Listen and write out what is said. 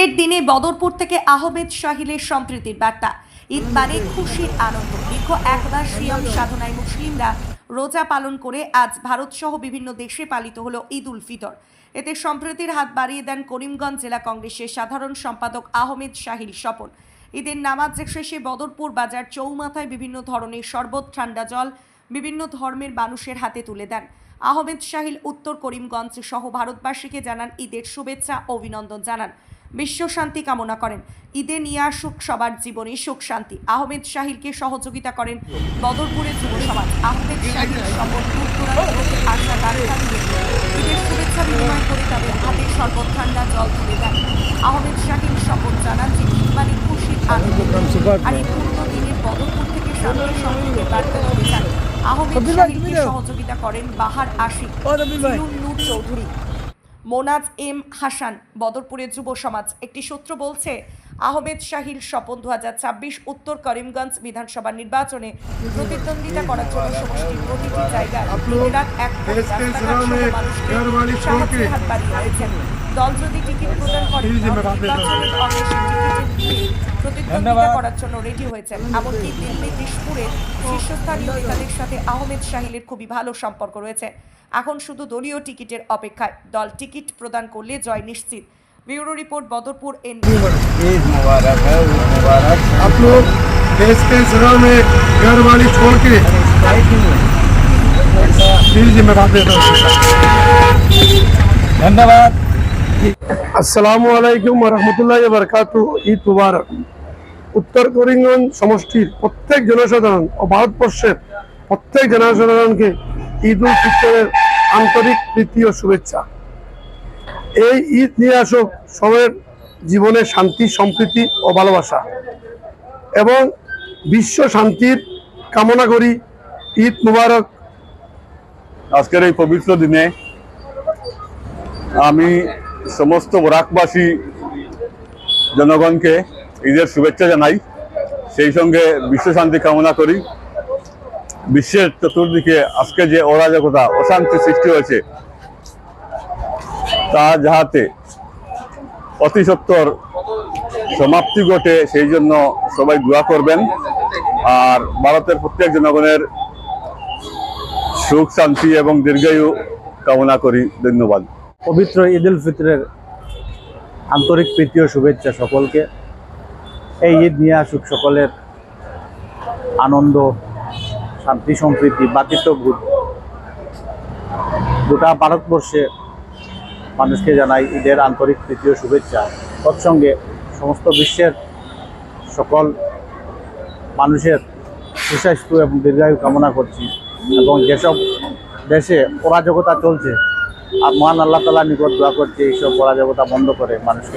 ঈদের দিনে বদরপুর থেকে আহমেদ শাহিলের সম্প্রীতির বার্তা। ঈদ মানে খুশির আনন্দ। দীর্ঘ একবার সিয়াম সাধনায় মুসলিমরা রোজা পালন করে আজ ভারত সহ বিভিন্ন দেশে পালিত হলো ঈদ উল ফিতর। এতে সম্প্রীতির হাত বাড়িয়ে দেন করিমগঞ্জ জেলা কংগ্রেসের সাধারণ সম্পাদক আহমেদ শাহিল স্বপন। ঈদের নামাজ শেষে বদরপুর বাজার চৌমাথায় বিভিন্ন ধরনের শরবত, ঠান্ডা জল, বিভিন্ন ধর্মের মানুষের হাতে তুলে দেন। আহমেদ শাহিল উত্তর করিমগঞ্জ সহ ভারতবাসীকে জানান ঈদের শুভেচ্ছা অভিনন্দন জানান। বিশ্ব শান্তি কামনা করেন। ঈদে নিয়ে আসুক সবার জীবনে সুখ শান্তি। আহমেদ শাহিলকে সহযোগিতা করেন বদরপুরের যুব সমাজ। আহমেদ শাহিল গাড়িটা ঈদের শুভেচ্ছা বিনিময় করে তাদের হাতে শরবত ঠান্ডা জল তুলে দেন। আহমেদ শাহিল শপথ জানান যে মানে খুশির আনন্দ আর এই পূর্ণ দিনের বদরপুর থেকে শান্তি সম্পর্কে বার্তা আহমেদ শাহিলকে সহযোগিতা করেন বাহার আশিক নূর চৌধুরী। মোনাজ এম হাসান বদরপুরের যুব সমাজ। একটি সূত্র বলছে আহমেদ শাহিল স্বপন দু হাজার ছাব্বিশ উত্তর করিমগঞ্জ বিধানসভা নির্বাচনে প্রতিদ্বন্দ্বিতা করার জন্য সমষ্টির প্রতিটি জায়গায় দল যদি টিকিট প্রদান করে নির্বাচনের প্রতিদ্বন্দ্বিতা করার জন্য রেডি হয়েছেন। এমনকি দিল্লি দিশপুরে শীর্ষস্থানীয় নেতাদের সাথে আহমেদ শাহিলের খুবই ভালো সম্পর্ক রয়েছে। এখন শুধু দলীয় টিকিটের অপেক্ষায় দল টিকিট প্রদান করলে জয় নিশ্চিত। Bureau report Badarpur N Eid मुबारक है ईद मुबारक आप लोग देश के सेवा में घर वाली छोड़ के जी मैं बात देता हूँ धन्यवाद আসসালামু আলাইকুম রহমতুল্লাহ বরকাত ঈদ মুবারক উত্তর করিমগঞ্জ সমষ্টির প্রত্যেক জনসাধারণ ও ভারতবর্ষের প্রত্যেক জনসাধারণকে ঈদ উল ফিতরের আন্তরিক প্রীতি ও শুভেচ্ছা এই ঈদ নিয়ে আসুক সবার জীবনে শান্তি, সম্প্রীতি ও ভালোবাসা। এবং বিশ্ব শান্তির কামনা করি ঈদ মুবারক। আজকের এই পবিত্র দিনে আমি সমস্ত বরাকবাসী জনগণকে ঈদের শুভেচ্ছা জানাই। সেই সঙ্গে বিশ্ব শান্তি কামনা করি। বিশ্বের চতুর্দিকে আজকে যে অরাজকতা, অশান্তি সৃষ্টি হয়েছে তা যাহাতে অতি সত্বর সমাপ্তি ঘটে, সেই জন্য সবাই দোয়া করবেন। আর ভারতের প্রত্যেক জনগণের সুখ, শান্তি এবং দীর্ঘায়ু কামনা করি। ধন্যবাদ। পবিত্র ঈদ উল ফিতরের আন্তরিক প্রীতি ও শুভেচ্ছা সকলকে। এই ঈদ নিয়ে আসুক সকলের আনন্দ, শান্তি সম্প্রীতি বাতিত্ববোধ গোটা ভারতবর্ষে মানুষকে জানাই ঈদের আন্তরিক তৃতীয় শুভেচ্ছা। তৎসঙ্গে সমস্ত বিশ্বের সকল মানুষের সুস্বাস্থ্য এবং দীর্ঘায়ু কামনা করছি এবং যেসব দেশে পরাজকতা চলছে, আর মহান আল্লাহ তালা নিকট দোয়া করছে, এইসব পরাজকতা বন্ধ করে মানুষকে